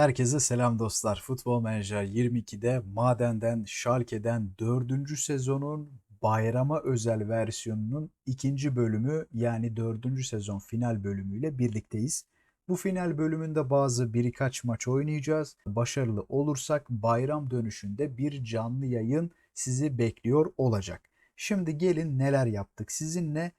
Herkese selam dostlar. Futbol Manager 22'de Maden'den, Schalke'den 4. sezonun bayrama özel versiyonunun ikinci bölümü yani 4. sezon final bölümüyle birlikteyiz. Bu final bölümünde bazı birkaç maç oynayacağız. Başarılı olursak bayram dönüşünde bir canlı yayın sizi bekliyor olacak. Şimdi gelin neler yaptık sizinle.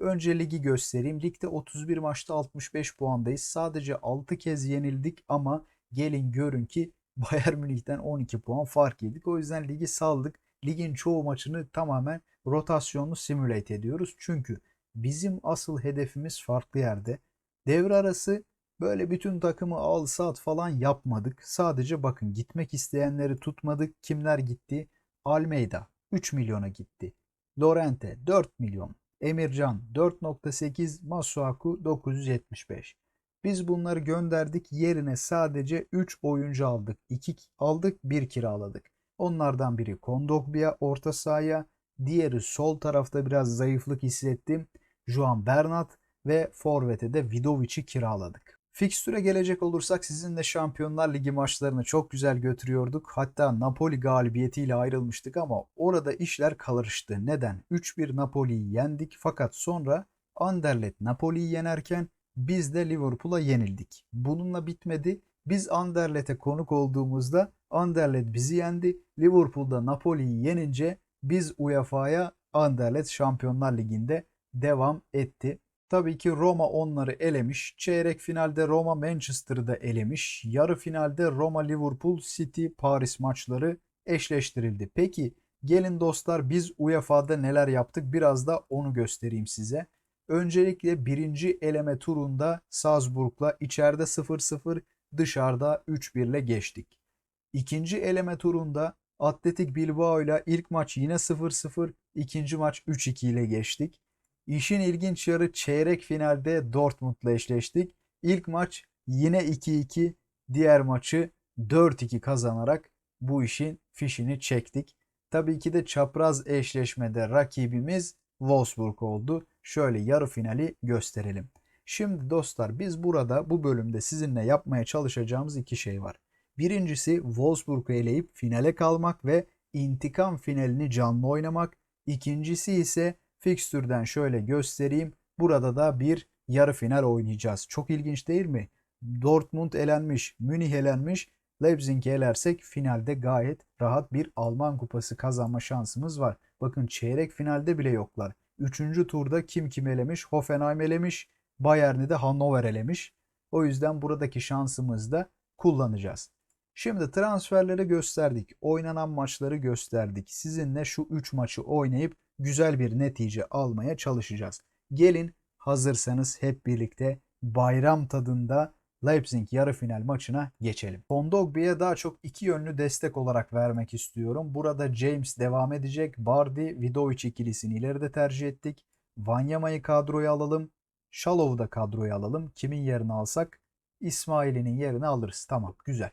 Önce ligi göstereyim. Ligde 31 maçta 65 puandayız. Sadece 6 kez yenildik ama gelin görün ki Bayern Münih'ten 12 puan fark yedik. O yüzden ligi saldık. Ligin çoğu maçını tamamen rotasyonlu simülate ediyoruz. Çünkü bizim asıl hedefimiz farklı yerde. Devre arası böyle bütün takımı al sat falan yapmadık. Sadece bakın gitmek isteyenleri tutmadık. Kimler gitti? Almeida 3 milyona gitti. Lorente 4 milyon. Emircan 4.8, Masuaku 975. Biz bunları gönderdik. Yerine sadece 3 oyuncu aldık. 2 aldık, 1 kiraladık. Onlardan biri Kondogbia orta sahaya, diğeri sol tarafta biraz zayıflık hissettim. Juan Bernat ve forvete de Vidovic'i kiraladık. Fikstüre gelecek olursak sizinle Şampiyonlar Ligi maçlarını çok güzel götürüyorduk. Hatta Napoli galibiyetiyle ayrılmıştık ama orada işler karıştı. Neden? 3-1 Napoli'yi yendik fakat sonra Anderlecht Napoli'yi yenerken biz de Liverpool'a yenildik. Bununla bitmedi. Biz Anderlecht'e konuk olduğumuzda Anderlecht bizi yendi. Liverpool'da Napoli'yi yenince biz UEFA'ya Anderlecht Şampiyonlar Ligi'nde devam etti. Tabii ki Roma onları elemiş. Çeyrek finalde Roma Manchester'ı da elemiş. Yarı finalde Roma Liverpool City Paris maçları eşleştirildi. Peki gelin dostlar biz UEFA'da neler yaptık biraz da onu göstereyim size. Öncelikle birinci eleme turunda Salzburg'la içeride 0-0 dışarıda 3-1 ile geçtik. İkinci eleme turunda Atletik Bilbao ile ilk maç yine 0-0, ikinci maç 3-2 ile geçtik. İşin ilginç yarı çeyrek finalde Dortmund'la eşleştik. İlk maç yine 2-2, diğer maçı 4-2 kazanarak bu işin fişini çektik. Tabii ki de çapraz eşleşmede rakibimiz Wolfsburg oldu. Şöyle yarı finali gösterelim. Şimdi dostlar biz burada bu bölümde sizinle yapmaya çalışacağımız iki şey var. Birincisi Wolfsburg'u eleyip finale kalmak ve intikam finalini canlı oynamak. İkincisi ise fikstürden şöyle göstereyim. Burada da bir yarı final oynayacağız. Çok ilginç değil mi? Dortmund elenmiş, Münih elenmiş. Leipzig'i elersek finalde gayet rahat bir Alman kupası kazanma şansımız var. Bakın çeyrek finalde bile yoklar. Üçüncü turda kim kim elemiş? Hoffenheim elemiş. Bayern'i de Hannover elemiş. O yüzden buradaki şansımızı da kullanacağız. Şimdi transferleri gösterdik. Oynanan maçları gösterdik. Sizinle şu 3 maçı oynayıp güzel bir netice almaya çalışacağız. Gelin hazırsanız hep birlikte bayram tadında Leipzig yarı final maçına geçelim. Kondogbi'ye daha çok iki yönlü destek olarak vermek istiyorum. Burada James devam edecek. Bardi, Vidovic ikilisini ileride tercih ettik. Vanyama'yı kadroya alalım. Shalov'u da kadroya alalım. Kimin yerini alsak? İsmail'in yerini alırız. Tamam güzel.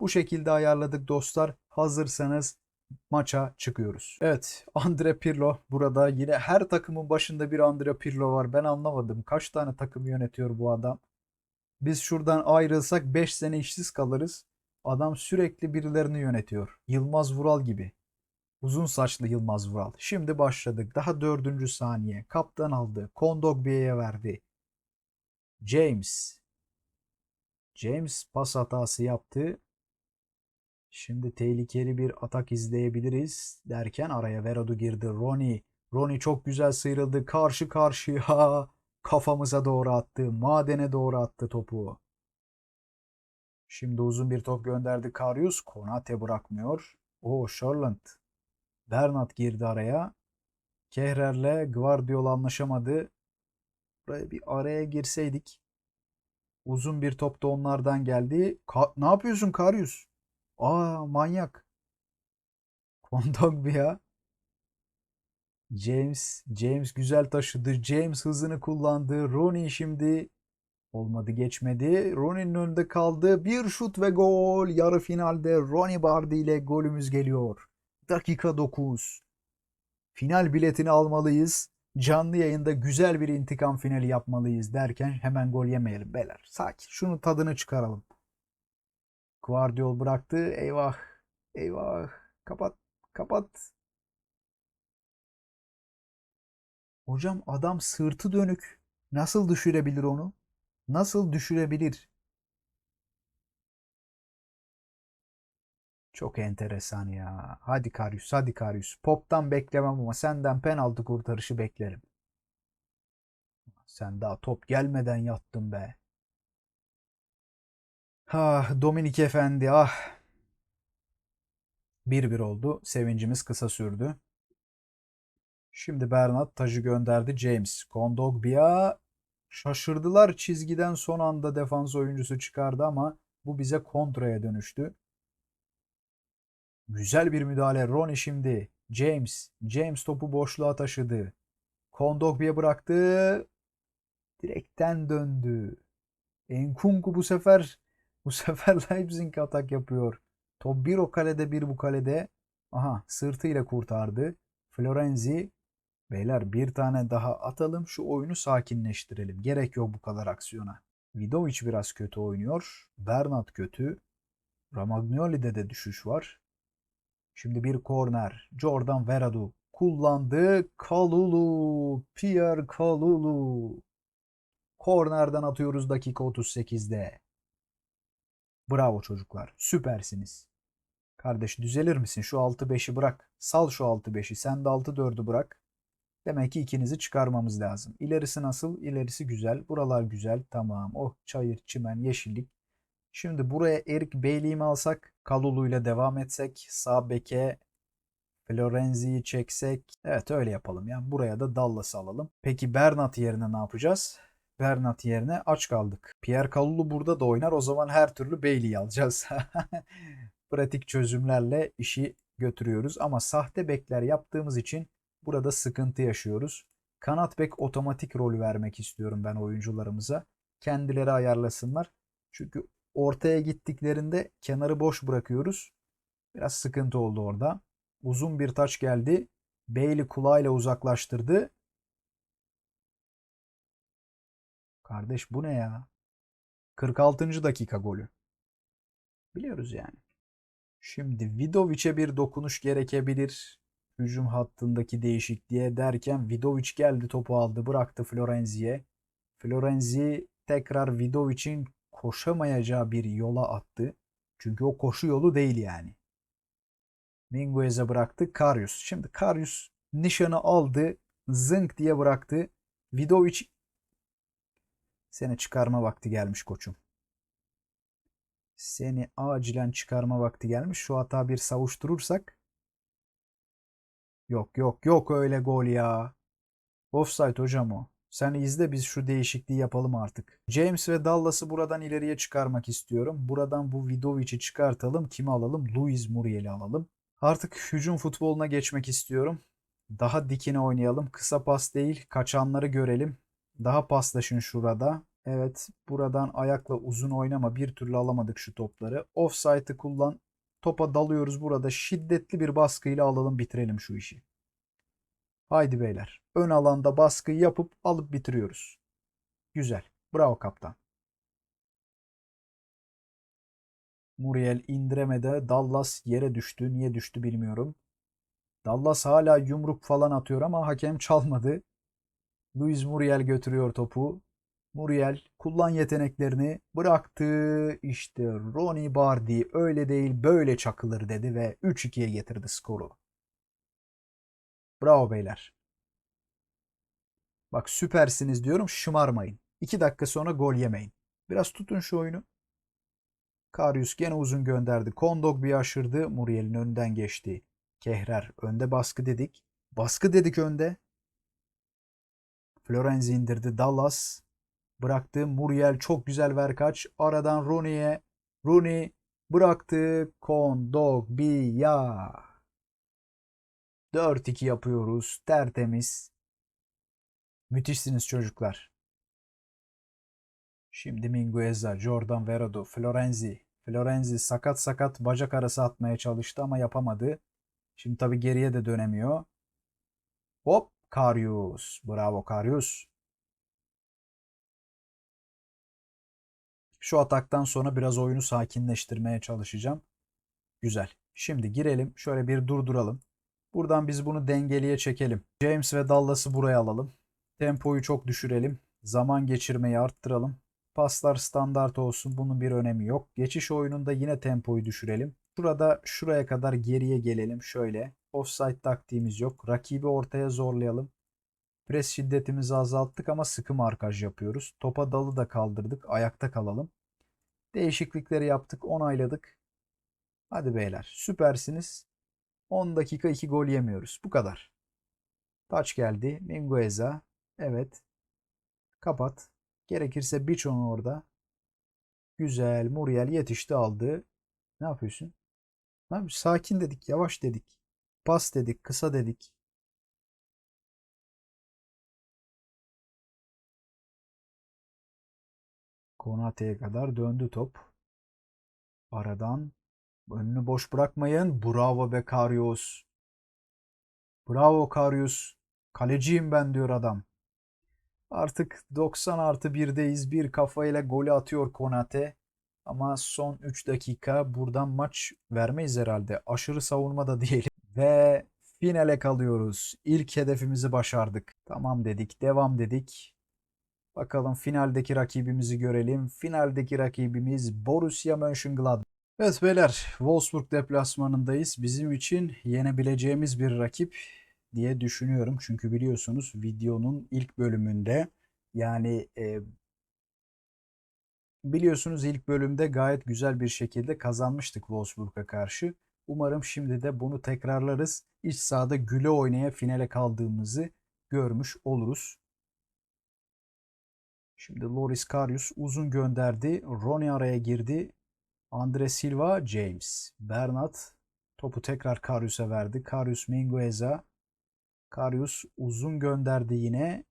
Bu şekilde ayarladık dostlar. Hazırsanız maça çıkıyoruz. Evet Andre Pirlo burada yine her takımın başında bir Andre Pirlo var. Ben anlamadım. Kaç tane takım yönetiyor bu adam? Biz şuradan ayrılsak 5 sene işsiz kalırız. Adam sürekli birilerini yönetiyor. Yılmaz Vural gibi. Uzun saçlı Yılmaz Vural. Şimdi başladık. Daha dördüncü saniye. Kaptan aldı. Kondogbia'ya verdi. James. James pas hatası yaptı. Şimdi tehlikeli bir atak izleyebiliriz derken araya Verodu girdi. Ronnie. Ronnie çok güzel sıyrıldı. Karşı karşıya kafamıza doğru attı. Madene doğru attı topu. Şimdi uzun bir top gönderdi Karius. Konate bırakmıyor. O Sherland. Bernat girdi araya. Kehrer'le Guardiola anlaşamadı. Buraya bir araya girseydik. Uzun bir top da onlardan geldi. Ka- ne yapıyorsun Karius? Aa manyak. Kondogbia. James. James güzel taşıdı. James hızını kullandı. Rooney şimdi olmadı geçmedi. Rooney'nin önünde kaldı. Bir şut ve gol. Yarı finalde Ronnie Bardi ile golümüz geliyor. Dakika 9. Final biletini almalıyız. Canlı yayında güzel bir intikam finali yapmalıyız derken hemen gol yemeyelim beyler. Sakin. Şunun tadını çıkaralım. Guardiol bıraktı. Eyvah. Eyvah. Kapat. Kapat. Hocam adam sırtı dönük. Nasıl düşürebilir onu? Nasıl düşürebilir? Çok enteresan ya. Hadi Karius, hadi Karius. Pop'tan beklemem ama senden penaltı kurtarışı beklerim. Sen daha top gelmeden yattın be. Ah Dominik Efendi ah. 1-1 oldu. Sevincimiz kısa sürdü. Şimdi Bernat tacı gönderdi James. Kondogbia şaşırdılar çizgiden son anda defans oyuncusu çıkardı ama bu bize kontraya dönüştü. Güzel bir müdahale. Ronnie şimdi. James. James topu boşluğa taşıdı. Kondogbia bıraktı. Direkten döndü. Enkunku bu sefer bu sefer Leipzig atak yapıyor. Top bir o kalede bir bu kalede. Aha sırtıyla kurtardı. Florenzi Beyler bir tane daha atalım şu oyunu sakinleştirelim. Gerek yok bu kadar aksiyona. Vidovic biraz kötü oynuyor. Bernat kötü. Ramagnoli'de de düşüş var. Şimdi bir korner. Jordan Veradu kullandı. Kalulu. Pierre Kalulu. Kornerden atıyoruz dakika 38'de. Bravo çocuklar. Süpersiniz. Kardeş düzelir misin? Şu 6-5'i bırak. Sal şu 6-5'i. Sen de 6-4'ü bırak. Demek ki ikinizi çıkarmamız lazım. İlerisi nasıl? İlerisi güzel. Buralar güzel. Tamam. Oh çayır, çimen, yeşillik. Şimdi buraya Erik Bailey'i mi alsak? Kalulu ile devam etsek. Sağ beke Florenzi'yi çeksek. Evet öyle yapalım. Yani buraya da Dallas'ı alalım. Peki Bernat yerine ne yapacağız? Bernat yerine aç kaldık. Pierre Kalulu burada da oynar. O zaman her türlü Bailey'i alacağız. Pratik çözümlerle işi götürüyoruz. Ama sahte bekler yaptığımız için burada sıkıntı yaşıyoruz. Kanat bek otomatik rol vermek istiyorum ben oyuncularımıza. Kendileri ayarlasınlar. Çünkü ortaya gittiklerinde kenarı boş bırakıyoruz. Biraz sıkıntı oldu orada. Uzun bir taç geldi. Bailey kulağıyla uzaklaştırdı. Kardeş bu ne ya? 46. dakika golü. Biliyoruz yani. Şimdi Vidovic'e bir dokunuş gerekebilir. Hücum hattındaki değişikliğe derken Vidovic geldi topu aldı bıraktı Florenzi'ye. Florenzi tekrar Vidovic'in koşamayacağı bir yola attı. Çünkü o koşu yolu değil yani. Minguez'e bıraktı Karius. Şimdi Karius nişanı aldı. Zınk diye bıraktı. Vidovic seni çıkarma vakti gelmiş koçum. Seni acilen çıkarma vakti gelmiş. Şu hata bir savuşturursak. Yok yok yok öyle gol ya. Offside hocam o. Sen izle biz şu değişikliği yapalım artık. James ve Dallas'ı buradan ileriye çıkarmak istiyorum. Buradan bu Vidovic'i çıkartalım. Kimi alalım? Luis Muriel'i alalım. Artık hücum futboluna geçmek istiyorum. Daha dikine oynayalım. Kısa pas değil, kaçanları görelim. Daha paslaşın şurada. Evet, buradan ayakla uzun oynama. Bir türlü alamadık şu topları. Offside'ı kullan. Topa dalıyoruz burada. Şiddetli bir baskıyla alalım, bitirelim şu işi. Haydi beyler. Ön alanda baskıyı yapıp alıp bitiriyoruz. Güzel. Bravo kaptan. Muriel indiremedi. Dallas yere düştü. Niye düştü bilmiyorum. Dallas hala yumruk falan atıyor ama hakem çalmadı. Luis Muriel götürüyor topu. Muriel kullan yeteneklerini bıraktı. İşte Ronnie Bardi öyle değil böyle çakılır dedi ve 3-2'ye getirdi skoru. Bravo beyler. Bak süpersiniz diyorum şımarmayın. 2 dakika sonra gol yemeyin. Biraz tutun şu oyunu. Karius gene uzun gönderdi. Kondog bir aşırdı. Muriel'in önden geçti. Kehrer önde baskı dedik. Baskı dedik önde. Florenzi indirdi. Dallas bıraktı. Muriel çok güzel ver kaç. Aradan Rooney'e. Rooney bıraktı. Kondogbia. 4-2 yapıyoruz. Tertemiz. Müthişsiniz çocuklar. Şimdi Mingueza, Jordan Verado, Florenzi. Florenzi sakat sakat bacak arası atmaya çalıştı ama yapamadı. Şimdi tabi geriye de dönemiyor. Hop Karius. Bravo Karius. Şu ataktan sonra biraz oyunu sakinleştirmeye çalışacağım. Güzel. Şimdi girelim. Şöyle bir durduralım. Buradan biz bunu dengeliye çekelim. James ve Dallas'ı buraya alalım. Tempoyu çok düşürelim. Zaman geçirmeyi arttıralım. Paslar standart olsun. Bunun bir önemi yok. Geçiş oyununda yine tempoyu düşürelim. Şurada şuraya kadar geriye gelelim. Şöyle. Offside taktiğimiz yok. Rakibi ortaya zorlayalım. Pres şiddetimizi azalttık ama sıkı markaj yapıyoruz. Topa dalı da kaldırdık. Ayakta kalalım. Değişiklikleri yaptık. Onayladık. Hadi beyler. Süpersiniz. 10 dakika 2 gol yemiyoruz. Bu kadar. Taç geldi. Mingueza. Evet. Kapat. Gerekirse biç onu orada. Güzel. Muriel yetişti aldı. Ne yapıyorsun? Abi sakin dedik. Yavaş dedik. Pas dedik. Kısa dedik. Konate'ye kadar döndü top. Aradan önünü boş bırakmayın. Bravo be Karius. Bravo Karius. Kaleciyim ben diyor adam. Artık 90 artı 1'deyiz. Bir kafayla golü atıyor Konate. Ama son 3 dakika buradan maç vermeyiz herhalde. Aşırı savunma da diyelim. Ve finale kalıyoruz. İlk hedefimizi başardık. Tamam dedik, devam dedik. Bakalım finaldeki rakibimizi görelim. Finaldeki rakibimiz Borussia Mönchengladbach. Evet beyler, Wolfsburg deplasmanındayız. Bizim için yenebileceğimiz bir rakip diye düşünüyorum. Çünkü biliyorsunuz videonun ilk bölümünde yani e, biliyorsunuz ilk bölümde gayet güzel bir şekilde kazanmıştık Wolfsburg'a karşı. Umarım şimdi de bunu tekrarlarız. İç sahada güle oynaya finale kaldığımızı görmüş oluruz. Şimdi Loris Karius uzun gönderdi. Ronnie araya girdi. Andre Silva, James. Bernat topu tekrar Karius'a verdi. Karius Mingueza. Karius uzun gönderdi yine.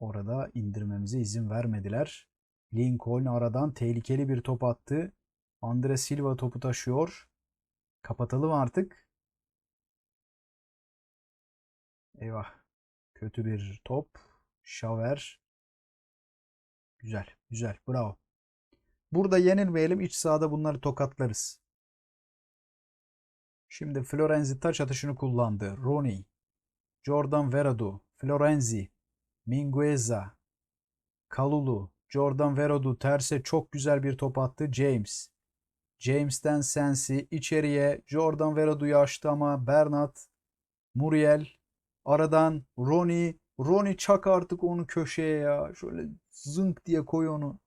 Orada indirmemize izin vermediler. Lincoln aradan tehlikeli bir top attı. Andre Silva topu taşıyor. Kapatalım artık. Eyvah. Kötü bir top. Şaver. Güzel. Güzel. Bravo. Burada yenilmeyelim. İç sahada bunları tokatlarız. Şimdi Florenzi taç atışını kullandı. Rooney, Jordan Veradu, Florenzi, Mingueza, Kalulu, Jordan Veradu terse çok güzel bir top attı. James. James'ten Sensi içeriye Jordan Veradu'yu açtı ama Bernat, Muriel, aradan Ronnie, Ronnie çak artık onu köşeye ya. Şöyle zınk diye koy onu.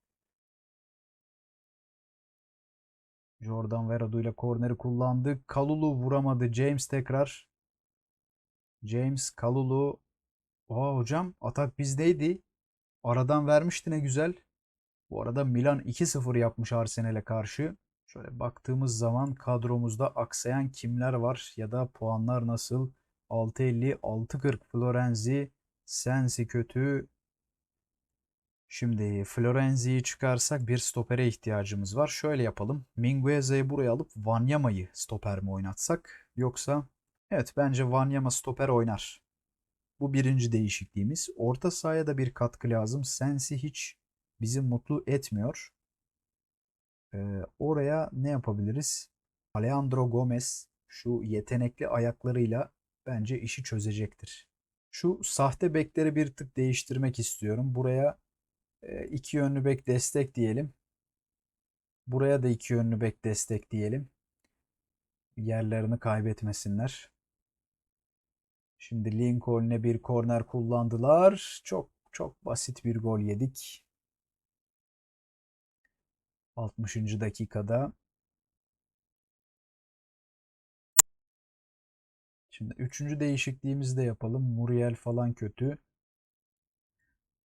Jordan Veradu ile korneri kullandı. Kalulu vuramadı. James tekrar. James, Kalulu. Aa hocam atak bizdeydi. Aradan vermişti ne güzel. Bu arada Milan 2-0 yapmış Arsenal'e karşı. Şöyle baktığımız zaman kadromuzda aksayan kimler var ya da puanlar nasıl? 6.50, 6.40 Florenzi, Sensi kötü. Şimdi Florenzi'yi çıkarsak bir stopere ihtiyacımız var. Şöyle yapalım. Mingueza'yı buraya alıp Wanyama'yı stoper mi oynatsak? Yoksa evet bence Wanyama stoper oynar. Bu birinci değişikliğimiz. Orta sahaya da bir katkı lazım. Sensi hiç bizi mutlu etmiyor. Ee, oraya ne yapabiliriz? Alejandro Gomez şu yetenekli ayaklarıyla bence işi çözecektir. Şu sahte bekleri bir tık değiştirmek istiyorum. Buraya e, iki yönlü bek destek diyelim. Buraya da iki yönlü bek destek diyelim. Yerlerini kaybetmesinler. Şimdi Lincoln'e bir korner kullandılar. Çok çok basit bir gol yedik. 60. dakikada. Şimdi üçüncü değişikliğimizi de yapalım. Muriel falan kötü.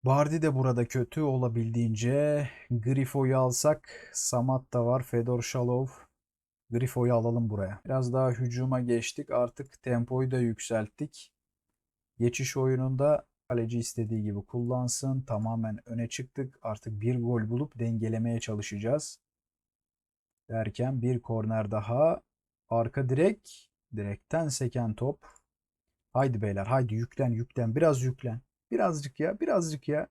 Bardi de burada kötü olabildiğince. Grifo'yu alsak. Samat da var. Fedor Shalov. Grifo'yu alalım buraya. Biraz daha hücuma geçtik. Artık tempoyu da yükselttik. Geçiş oyununda kaleci istediği gibi kullansın. Tamamen öne çıktık. Artık bir gol bulup dengelemeye çalışacağız. Derken bir korner daha. Arka direk. Direkten seken top. Haydi beyler haydi yüklen yüklen biraz yüklen. Birazcık ya birazcık ya.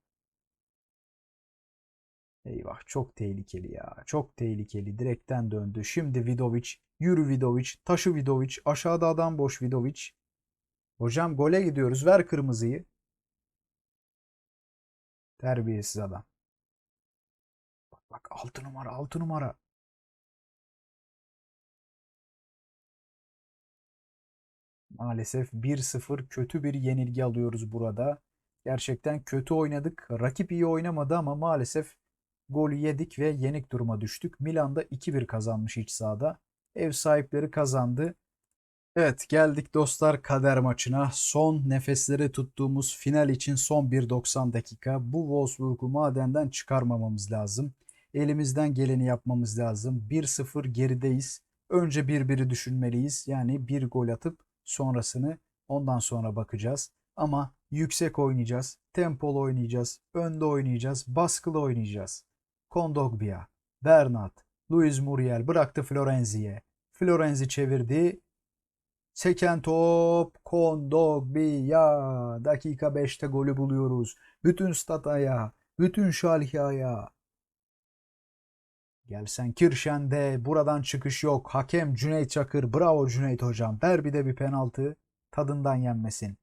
Eyvah çok tehlikeli ya. Çok tehlikeli. Direkten döndü. Şimdi Vidovic. Yürü Vidovic. Taşı Vidovic. Aşağıda adam boş Vidovic. Hocam gole gidiyoruz. Ver kırmızıyı. Terbiyesiz adam. Bak bak 6 numara 6 numara. Maalesef 1-0 kötü bir yenilgi alıyoruz burada. Gerçekten kötü oynadık. Rakip iyi oynamadı ama maalesef golü yedik ve yenik duruma düştük. Milan'da 2-1 kazanmış iç sahada. Ev sahipleri kazandı. Evet geldik dostlar kader maçına. Son nefesleri tuttuğumuz final için son bir 90 dakika. Bu Wolfsburg'u madenden çıkarmamamız lazım. Elimizden geleni yapmamız lazım. 1-0 gerideyiz. Önce 1-1'i düşünmeliyiz. Yani bir gol atıp sonrasını ondan sonra bakacağız. Ama yüksek oynayacağız. Tempolu oynayacağız. Önde oynayacağız. Baskılı oynayacağız. Kondogbia, Bernat, Luis Muriel bıraktı Florenzi'ye. Florenzi çevirdi. Seken top Kondogbia. Dakika 5'te golü buluyoruz. Bütün stat ayağı, bütün ayağı. Gelsen Kirşen'de buradan çıkış yok. Hakem Cüneyt Çakır. Bravo Cüneyt hocam. Ver bir de bir penaltı. Tadından yenmesin.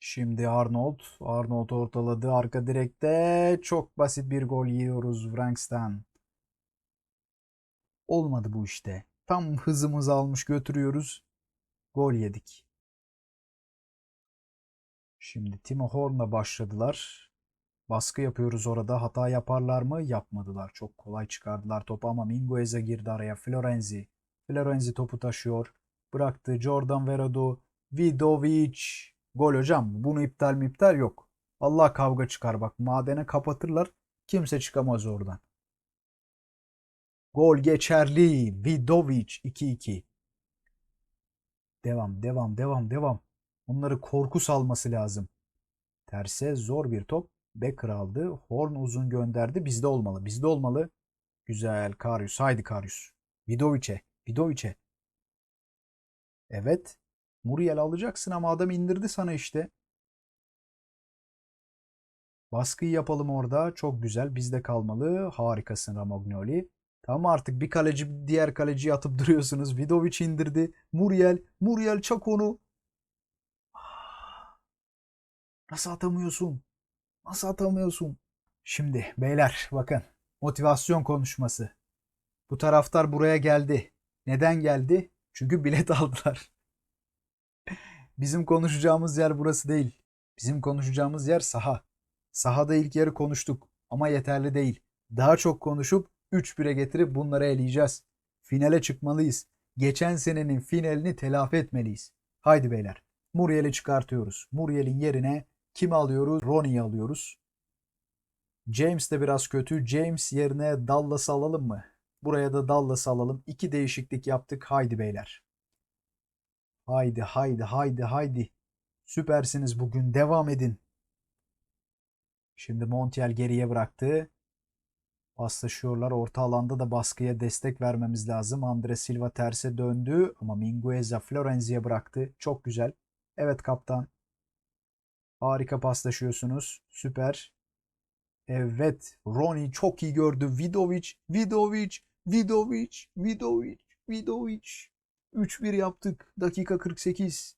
Şimdi Arnold. Arnold ortaladı. Arka direkte çok basit bir gol yiyoruz Franks'ten. Olmadı bu işte. Tam hızımızı almış götürüyoruz. Gol yedik. Şimdi Timo Horn'la başladılar. Baskı yapıyoruz orada. Hata yaparlar mı? Yapmadılar. Çok kolay çıkardılar topu ama Mingueza girdi araya. Florenzi. Florenzi topu taşıyor. Bıraktı. Jordan Verado. Vidovic. Gol hocam. Bunu iptal mi iptal yok. Allah kavga çıkar bak. Madene kapatırlar. Kimse çıkamaz oradan. Gol geçerli. Vidovic 2-2. Devam, devam, devam, devam. Onları korku salması lazım. Terse zor bir top. Becker aldı. Horn uzun gönderdi. Bizde olmalı. Bizde olmalı. Güzel. Karius. Haydi Karius. Vidovic'e. Vidovic'e. Evet. Muriel alacaksın ama adam indirdi sana işte. Baskıyı yapalım orada. Çok güzel. Bizde kalmalı. Harikasın Ramagnoli. Tamam artık bir kaleci diğer kaleciyi atıp duruyorsunuz. Vidovic indirdi. Muriel. Muriel çak onu. Nasıl atamıyorsun? Nasıl atamıyorsun? Şimdi beyler bakın. Motivasyon konuşması. Bu taraftar buraya geldi. Neden geldi? Çünkü bilet aldılar. Bizim konuşacağımız yer burası değil. Bizim konuşacağımız yer saha. Sahada ilk yarı konuştuk ama yeterli değil. Daha çok konuşup 3-1'e getirip bunları eleyeceğiz. Finale çıkmalıyız. Geçen senenin finalini telafi etmeliyiz. Haydi beyler. Muriel'i çıkartıyoruz. Muriel'in yerine kimi alıyoruz? Ronnie'yi alıyoruz. James de biraz kötü. James yerine Dallas'ı alalım mı? Buraya da Dallas'ı alalım. İki değişiklik yaptık. Haydi beyler. Haydi haydi haydi haydi. Süpersiniz bugün. Devam edin. Şimdi Montiel geriye bıraktı. Paslaşıyorlar. Orta alanda da baskıya destek vermemiz lazım. Andre Silva terse döndü ama Mingueza Florenzi'ye bıraktı. Çok güzel. Evet kaptan. Harika paslaşıyorsunuz. Süper. Evet. Ronnie çok iyi gördü. Vidovic, Vidovic, Vidovic, Vidovic, Vidovic. 3-1 yaptık. Dakika 48.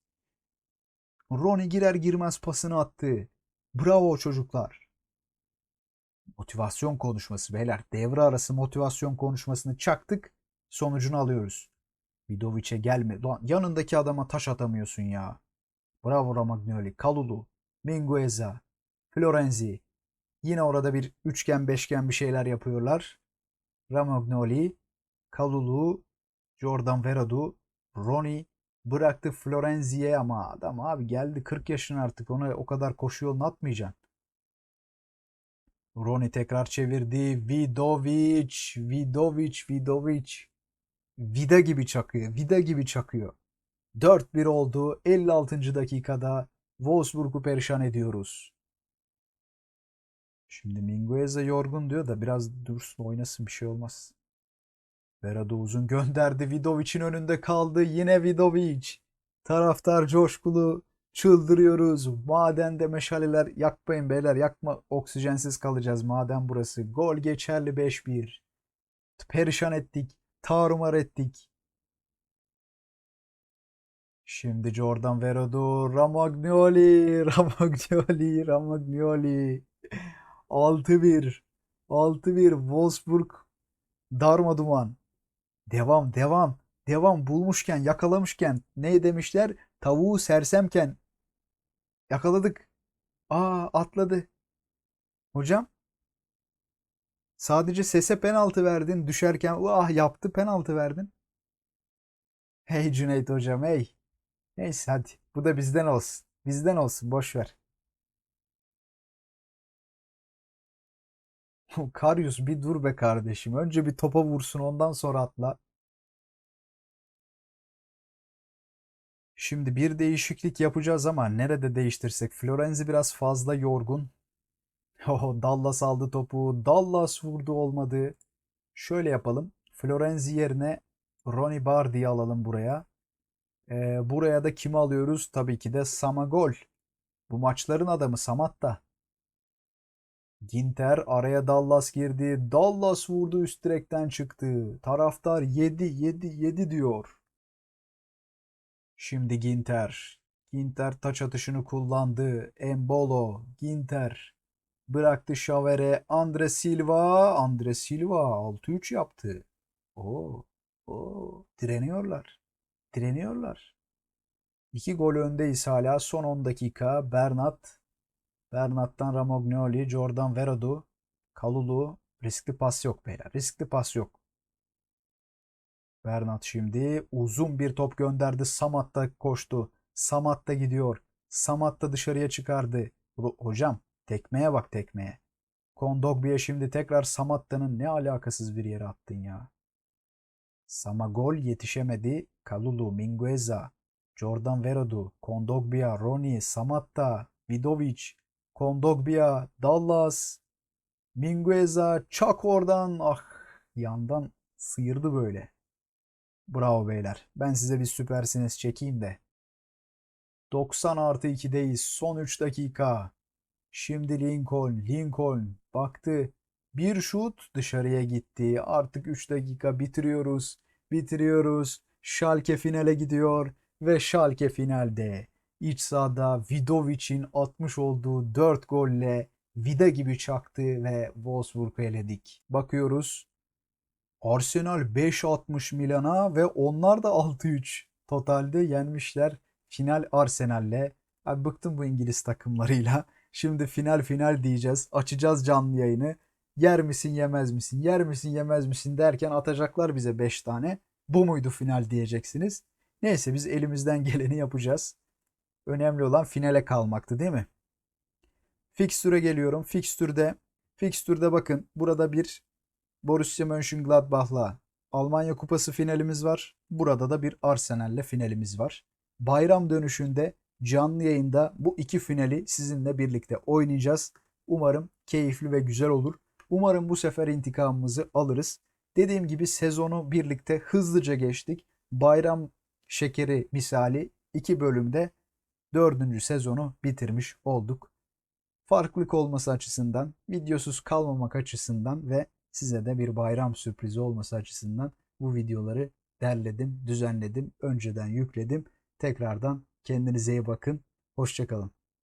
Ronnie girer girmez pasını attı. Bravo çocuklar. Motivasyon konuşması beyler. Devre arası motivasyon konuşmasını çaktık. Sonucunu alıyoruz. Vidovic'e gelme. Lan yanındaki adama taş atamıyorsun ya. Bravo Ramagnoli, Kalulu, Mingueza, Florenzi. Yine orada bir üçgen beşgen bir şeyler yapıyorlar. Ramagnoli, Kalulu, Jordan Veradu, Ronnie bıraktı Florenzi'ye ama adam abi geldi 40 yaşına artık ona o kadar koşu yolunu atmayacaksın. Ronnie tekrar çevirdi. Vidovic, Vidovic, Vidovic. Vida gibi çakıyor. Vida gibi çakıyor. 4-1 oldu. 56. dakikada Wolfsburg'u perişan ediyoruz. Şimdi Mingueza yorgun diyor da biraz dursun oynasın bir şey olmaz. Verado uzun gönderdi. Vidovic'in önünde kaldı. Yine Vidovic. Taraftar coşkulu. Çıldırıyoruz. Madende meşaleler yakmayın beyler. Yakma. Oksijensiz kalacağız. Maden burası. Gol geçerli 5-1. Perişan ettik. Tarumar ettik. Şimdi Jordan Verodu, Ramagnoli, Ramagnoli, Ramagnoli. 6-1. 6-1 Wolfsburg darmaduman. Devam, devam, devam bulmuşken, yakalamışken ne demişler? Tavuğu sersemken yakaladık. Aa atladı. Hocam sadece sese penaltı verdin. Düşerken ah yaptı penaltı verdin. Hey Cüneyt hocam hey. Neyse hadi. Bu da bizden olsun. Bizden olsun. Boş ver. Karyus bir dur be kardeşim. Önce bir topa vursun ondan sonra atla. Şimdi bir değişiklik yapacağız ama nerede değiştirsek? Florenzi biraz fazla yorgun. Oh, Dallas aldı topu. Dallas vurdu olmadı. Şöyle yapalım. Florenzi yerine Ronnie Bardi'yi alalım buraya. Ee, buraya da kimi alıyoruz? Tabii ki de Samagol. Bu maçların adamı Samatta. Ginter araya Dallas girdi. Dallas vurdu üst direkten çıktı. Taraftar 7 7 7 diyor. Şimdi Ginter. Ginter taç atışını kullandı. Embolo. Ginter. Bıraktı Şaver'e. Andre Silva. Andre Silva 6-3 yaptı. Oo. Oo. Direniyorlar. Direniyorlar. İki gol öndeyiz hala. Son 10 dakika. Bernat. Bernat'tan Ramagnoli. Jordan Verodu. Kalulu. Riskli pas yok beyler. Riskli pas yok. Bernat şimdi uzun bir top gönderdi. Samat da koştu. Samat da gidiyor. Samat da dışarıya çıkardı. Hocam tekmeye bak tekmeye. Kondogbi'ye şimdi tekrar Samatta'nın ne alakasız bir yere attın ya. Samagol yetişemedi. Kalulu, Mingueza, Jordan Verodu, Kondogbia, Roni, Samatta, Vidovic, Kondogbia, Dallas, Mingueza, çak oradan. Ah yandan sıyırdı böyle. Bravo beyler. Ben size bir süpersiniz çekeyim de. 90 artı 2'deyiz. Son 3 dakika. Şimdi Lincoln. Lincoln baktı. Bir şut dışarıya gitti. Artık 3 dakika bitiriyoruz. Bitiriyoruz. Schalke finale gidiyor ve Schalke finalde. İç sahada Vidovic'in atmış olduğu 4 golle vida gibi çaktı ve Wolfsburg'u eledik. Bakıyoruz. Arsenal 5 atmış Milan'a ve onlar da 6-3. Totalde yenmişler final Arsenal'le. Abi bıktım bu İngiliz takımlarıyla. Şimdi final final diyeceğiz. Açacağız canlı yayını. Yer misin yemez misin? Yer misin yemez misin derken atacaklar bize 5 tane. Bu muydu final diyeceksiniz. Neyse biz elimizden geleni yapacağız. Önemli olan finale kalmaktı değil mi? Fikstüre geliyorum. Fikstürde Fikstürde bakın burada bir Borussia Mönchengladbach'la Almanya Kupası finalimiz var. Burada da bir Arsenal'le finalimiz var. Bayram dönüşünde canlı yayında bu iki finali sizinle birlikte oynayacağız. Umarım keyifli ve güzel olur. Umarım bu sefer intikamımızı alırız. Dediğim gibi sezonu birlikte hızlıca geçtik. Bayram şekeri misali iki bölümde dördüncü sezonu bitirmiş olduk. Farklılık olması açısından, videosuz kalmamak açısından ve size de bir bayram sürprizi olması açısından bu videoları derledim, düzenledim, önceden yükledim. Tekrardan kendinize iyi bakın. Hoşçakalın.